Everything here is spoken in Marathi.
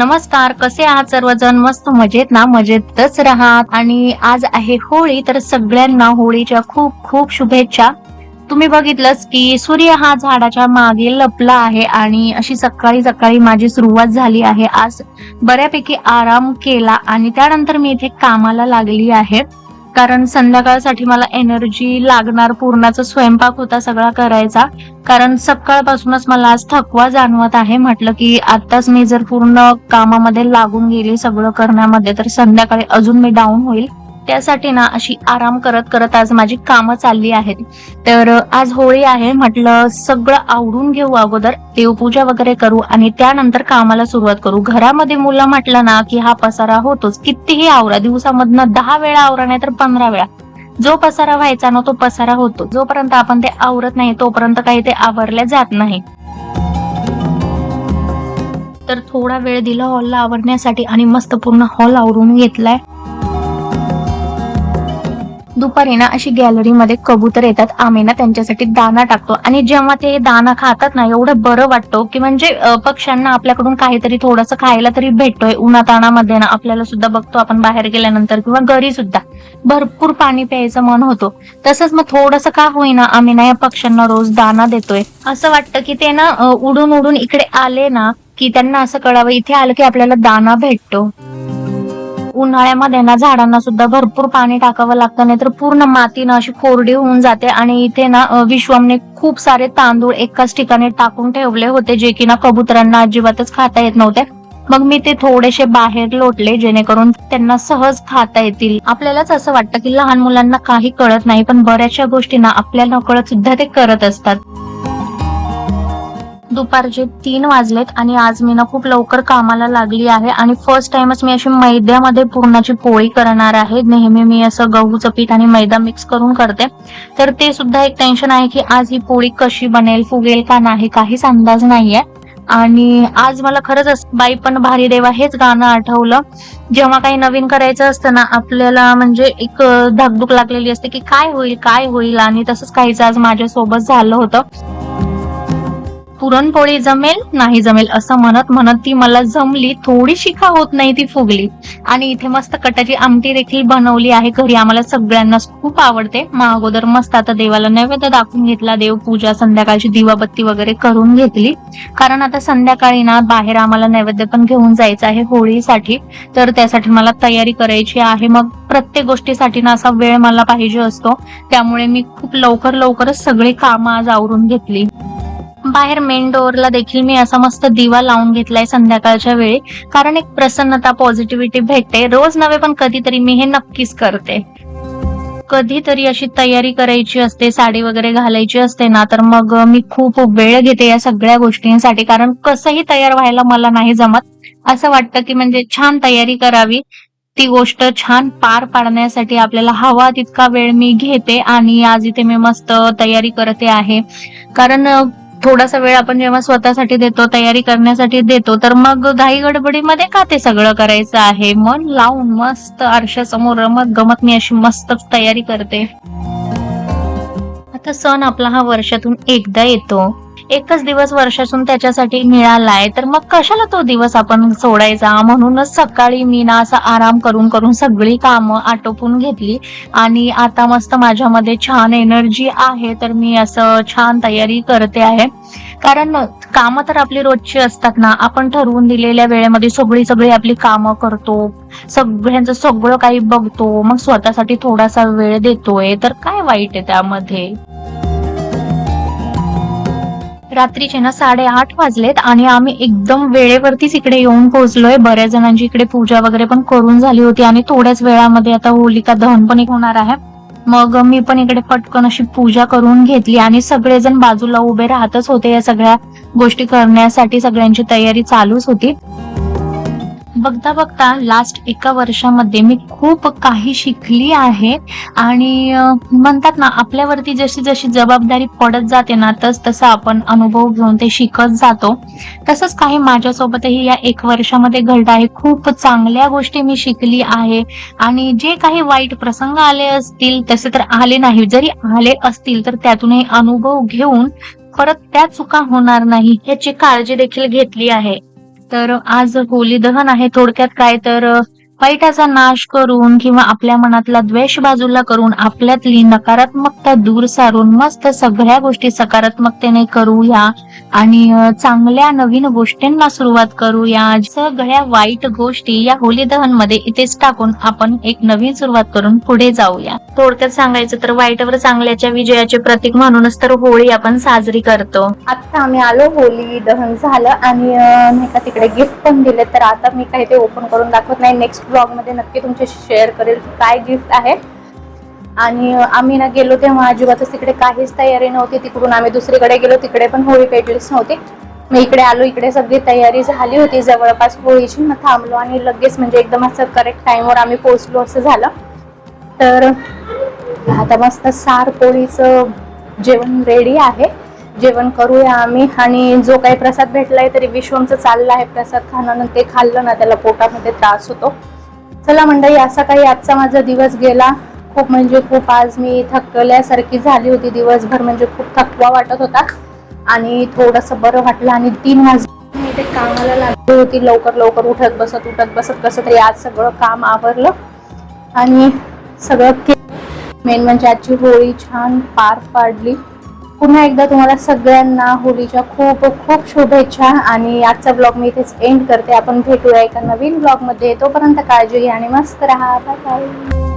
नमस्कार कसे आहात सर्वजण? मस्त मजेत ना? मजेतच राहात. आणि आज आहे होळी तर सगळ्यांना होळीच्या खूप खूप शुभेच्छा. तुम्ही बघितलंच की सूर्य हा झाडाच्या मागे लपला आहे आणि अशी सकाळी सकाळी माझी सुरुवात झाली आहे. आज बऱ्यापैकी आराम केला आणि त्यानंतर मी इथे कामाला लागली आहे. कारण संध्याकाळसाठी मला एनर्जी लागणार पूर्णाचा स्वयंपाक होता सगळा करायचा. कारण सकाळपासूनच मला आज थकवा जाणवत आहे. म्हटलं की आताच मी जर पूर्ण कामामध्ये लागून गेली सगळं करण्यामध्ये तर संध्याकाळी अजून मी डाऊन होईल. त्यासाठी ना अशी आराम करत करत आज माझी कामं चालली आहेत. तर आज होळी आहे म्हटलं सगळं आवडून घेऊ अगोदर देवपूजा वगैरे करू आणि त्यानंतर कामाला सुरुवात करू. घरामध्ये मुलं म्हटलं ना की हा पसारा होतोच. कितीही आवरा दिवसामधनं दहा वेळा आवरा नाही तर पंधरा वेळा. जो पसारा व्हायचा ना तो पसारा होतो. जोपर्यंत आपण ते आवरत नाही तोपर्यंत काही ते आवरले जात नाही. तर थोडा वेळ दिला हॉलला आवरण्यासाठी आणि मस्त पूर्ण हॉल आवरून घेतलाय. दुपारी ना अशी गॅलरीमध्ये कबूतर येतात. आम्ही ना त्यांच्यासाठी दाना टाकतो. आणि जेव्हा ते दाना खातात ना एवढं बरं वाटतो की म्हणजे पक्ष्यांना आपल्याकडून काहीतरी थोडंसं खायला तरी भेटतोय. उन्हाताणामध्ये ना आपल्याला सुद्धा बघतो आपण बाहेर गेल्यानंतर किंवा घरी सुद्धा. भरपूर पाणी प्यायचं मन होतो. तसंच मग थोडस का होईना आम्ही ना या पक्ष्यांना रोज दाना देतोय. असं वाटतं की ते ना उडून उडून इकडे आले ना की त्यांना असं कळावं इथे आलं की आपल्याला दाना भेटतो. उन्हाळ्यामध्ये ना झाडांना सुद्धा भरपूर पाणी टाकावं लागतं नाहीतर पूर्ण मातीनं अशी कोरडी होऊन जाते. आणि इथे ना विश्वमने खूप सारे तांदूळ एकाच ठिकाणी टाकून ठेवले होते जे की ना कबुतरांना अजिबातच खाता येत नव्हते. मग मी ते थोडेसे बाहेर लोटले जेणेकरून त्यांना सहज खाता येतील. आपल्यालाच असं वाटतं की लहान मुलांना काही कळत नाही पण बऱ्याचशा गोष्टी ना आपल्याला कळत सुद्धा ते करत असतात. दुपारचे तीन वाजलेत आणि आज मी ना खूप लवकर कामाला लागली आहे आणि फर्स्ट टाइमच मी अशी मैद्यामध्ये पूर्णाची पोळी करणार आहे. नेहमी मी असं गहूचं पीठ आणि मैदा मिक्स करून करते. तर ते सुद्धा एक टेन्शन आहे की आज ही पोळी कशी बनेल फुगेल का नाही काहीच अंदाज नाहीये. आणि आज मला खरंच बाई पण भारी देवा हेच गाणं आठवलं. जेव्हा काही नवीन करायचं असतं ना आपल्याला म्हणजे एक धाकधूक लागलेली असते की काय होईल काय होईल? आणि तसंच काहीच आज माझ्यासोबत झालं होतं. पुरणपोळी जमेल नाही जमेल असं म्हणत म्हणत ती मला जमली थोडीशी का होत नाही ती फुगली. आणि इथे मस्त कटाची आमटी देखील बनवली आहे घरी आम्हाला सगळ्यांनाच खूप आवडते. मग अगोदर मस्त आता देवाला नैवेद्य दाखवून घेतला देवपूजा संध्याकाळची दिवाबत्ती वगैरे करून घेतली. कारण आता संध्याकाळी ना बाहेर आम्हाला नैवेद्य पण घेऊन जायचं आहे होळीसाठी. तर त्यासाठी मला तयारी करायची आहे. मग प्रत्येक गोष्टीसाठी ना असा वेळ मला पाहिजे असतो. त्यामुळे मी खूप लवकर लवकरच सगळी कामं आज आवरून घेतली. बाहेर मेन डोअरला देखील मी असा मस्त दिवा लावून घेतलाय संध्याकाळच्या वेळी. कारण एक प्रसन्नता पॉझिटिव्हिटी भेटते. रोज नव्हे पण कधीतरी मी हे नक्कीच करते. कधीतरी अशी तयारी करायची असते साडी वगैरे घालायची असते ना तर मग मी खूप वेळ घेते या सगळ्या गोष्टींसाठी. कारण कसंही तयार व्हायला मला नाही जमत. असं वाटतं की म्हणजे छान तयारी करावी. ती गोष्ट छान पार पाडण्यासाठी आपल्याला हवा तितका वेळ मी घेते आणि आज इथे मी मस्त तयारी करते आहे. कारण थोडासा वेळ आपण जेव्हा स्वतःसाठी देतो तयारी करण्यासाठी देतो तर मग घाई गडबडीमध्ये का ते सगळं करायचं आहे? मन लावून मस्त आरशासमोर रमत गमत मी अशी मस्त तयारी करते. आता सण आपला हा वर्षातून एकदा येतो. एकच दिवस वर्षातून त्याच्यासाठी मिळालाय तर मग कशाला तो दिवस आपण सोडायचा? म्हणूनच सकाळी मी ना असा आराम करून करून सगळी कामं आटोपून घेतली. आणि आता मस्त माझ्यामध्ये छान एनर्जी आहे तर मी असं छान तयारी करते आहे. कारण कामं तर आपली रोजची असतात ना आपण ठरवून दिलेल्या वेळेमध्ये सगळी सगळी आपली कामं करतो सगळ्यांचं सगळं काही बघतो मग स्वतःसाठी थोडासा वेळ देतोय तर काय वाईट आहे त्यामध्ये? रात्रीचे ना साडेआठ वाजलेत आणि आम्ही एकदम वेळेवरतीच इकडे येऊन पोहोचलोय. बऱ्याच जणांची इकडे पूजा वगैरे पण करून झाली होती आणि थोड्याच वेळामध्ये आता होलिका दहन पण एक होणार आहे. मग मी पण इकडे पटकन अशी पूजा करून घेतली आणि सगळेजण बाजूला उभे राहतच होते या सगळ्या गोष्टी करण्यासाठी. सगळ्यांची तयारी चालूच होती. बघता बघता लास्ट एका वर्षामध्ये मी खूप काही शिकली आहे. आणि म्हणतात ना आपल्यावरती जशी जशी जबाबदारी पडत जाते ना तस तसं आपण अनुभव घेऊन ते शिकत जातो. तसंच काही माझ्यासोबतही या एक वर्षामध्ये घडलं आहे. खूप चांगल्या गोष्टी मी शिकली आहे. आणि जे काही वाईट प्रसंग आले असतील तसे तर आले नाही. जरी आले असतील तर त्यातूनही अनुभव घेऊन परत त्या चुका होणार नाही याची काळजी देखील घेतली आहे. तर आज होली दहन आहे. थोडक्यात काय तर वाईटाचा नाश करून किंवा आपल्या मनातला द्वेष बाजूला करून आपल्यातली नकारात्मकता दूर सारून मस्त सगळ्या गोष्टी सकारात्मकतेने करूया आणि चांगल्या नवीन गोष्टींना सुरुवात करूया. सगळ्या वाईट गोष्टी या होली दहनमध्ये इथेच टाकून आपण एक नवीन सुरुवात करून पुढे जाऊया. थोडक्यात सांगायचं तर वाईटवर चांगल्याच्या विजयाचे प्रतीक म्हणूनच तर होळी आपण साजरी करतो. आता आम्ही आलो होळी दहन झालं आणि नाही का तिकडे गिफ्ट पण दिले तर आता मी काही ते ओपन करून दाखवत नाही. नेक्स्ट ब्लॉगमध्ये नक्की तुमच्याशी शेअर करेल काय गिफ्ट आहे. आणि आम्ही ना गेलो तेव्हा अजिबातच तिकडे काहीच तयारी नव्हती. तिकडून आम्ही दुसरीकडे गेलो तिकडे पण होळी पेटलीच नव्हती. मी इकडे आलो इकडे सगळी तयारी झाली होती. जवळपास होळीची मग थांबलो आणि लगेच म्हणजे एकदम असं करेक्ट टाइमवर आम्ही पोहोचलो असं झालं. तर आता मस्त सार पोळीचं जेवण रेडी आहे. जेवण करूया आम्ही. आणि जो काही प्रसाद भेटलाय तरी विश्वमचं चाललं आहे प्रसाद खाणं. ते खाल्लं ना त्याला पोटामध्ये त्रास होतो. चला मंडळी असा काही आजचा माझा दिवस गेला. खूप म्हणजे खूप आज मी थकल्यासारखी झाली होती. दिवसभर म्हणजे खूप थकवा वाटत होता. आणि थोडंसं बरं वाटलं. आणि तीन वाजता मी ते कामाला लागली होती. लवकर लवकर उठत बसत उठत बसत कसं तरी आज सगळं काम आवरलं. आणि सगळं मेन म्हणजे आजची होळी छान पार पाडली. पुन्हा एकदा तुम्हाला सगळ्यांना होळीच्या खूप खूप शुभेच्छा आणि आजचा ब्लॉग मी इथेच एंड करते. आपण भेटूया एका नवीन ब्लॉगमध्ये. तोपर्यंत काळजी घ्या आणि मस्त राहा. Bye bye